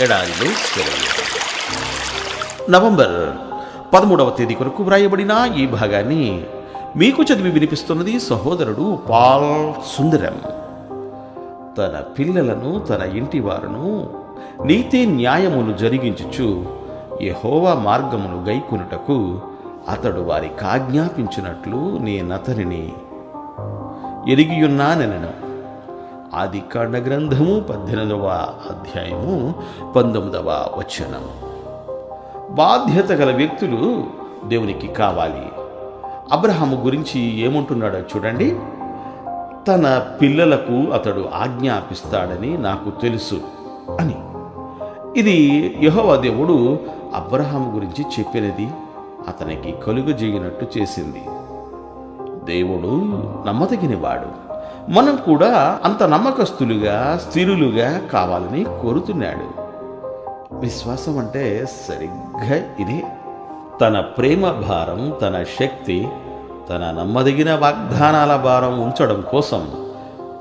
ఎడారిలో నవంబర్ పదమూడవ తేదీ కొరకు వ్రాయబడిన ఈ భాగాన్ని మీకు చదివి వినిపిస్తున్నది సహోదరుడు పాల్ సుందరం. తన పిల్లలను తన ఇంటి వారును నీతి న్యాయములు జరిగించుచు యహోవా మార్గమును గైకొనుటకు అతడు వారికి ఆజ్ఞాపించినట్లు నేనతనిని ఎరిగియున్నానెనను. ఆదికాండ గ్రంథము పద్దెనిమిదవ అధ్యాయము పంతొమ్మిదవ వచనం. బాధ్యత గల వ్యక్తులు దేవునికి కావాలి. అబ్రహాము గురించి ఏమంటున్నాడో చూడండి. తన పిల్లలకు అతడు ఆజ్ఞాపిస్తాడని నాకు తెలుసు అని. ఇది యహోవ దేవుడు అబ్రహాము గురించి చెప్పినది అతనికి కలుగజేయనట్టు చేసింది. దేవుడు నమ్మదగినవాడు. మనం కూడా అంత నమ్మకస్తులుగా స్థిరులుగా కావాలని కోరుతున్నాడు. విశ్వాసం అంటే సరిగ్గా ఇదే. తన ప్రేమ భారం తన శక్తి తన నమ్మదగిన వాగ్దానాల భారం ఉంచడం కోసం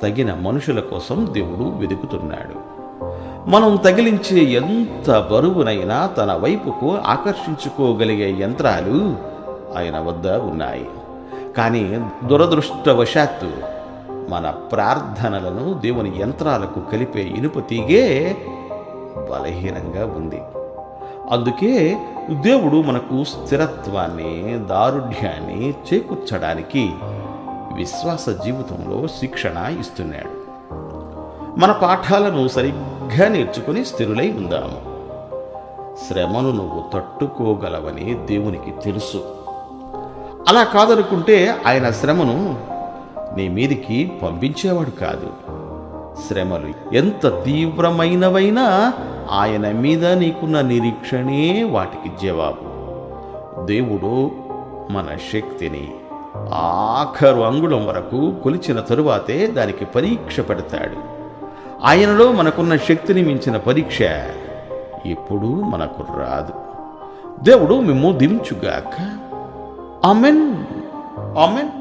తగిన మనుషుల కోసం దేవుడు వెతుకుతున్నాడు. మనం తగిలించే ఎంత బరువునైనా తన వైపుకు ఆకర్షించుకోగలిగే యంత్రాలు ఆయన వద్ద ఉన్నాయి. కానీ దురదృష్టవశాత్తు మన ప్రార్థనలను దేవుని యంత్రాలకు కలిపే ఇనుప తీగే బలహీనంగా ఉంది. అందుకే దేవుడు మనకు స్థిరత్వాన్ని దారుఢ్యాన్ని చేకూర్చడానికి విశ్వాస జీవితంలో శిక్షణ ఇస్తున్నాడు. మన పాఠాలను సరిగ్గా నేర్చుకుని స్థిరులై ఉందాము శ్రమను నువ్వు తట్టుకోగలవని దేవునికి తెలుసు. అలా కాదనుకుంటే ఆయన శ్రమను నీ మీదికి పంపించేవాడు కాదు. శ్రమలు ఎంత తీవ్రమైనవైనా ఆయన మీద నీకున్న నిరీక్షణే వాటికి జవాబు. దేవుడు మన శక్తిని ఆఖరు అంగుళం వరకు కొలిచిన తరువాతే దానికి పరీక్ష పెడతాడు. ఆయనలో మనకున్న శక్తిని మించిన పరీక్ష ఎప్పుడూ మనకు రాదు. దేవుడు మిమ్ము దించుగాక. Amen amen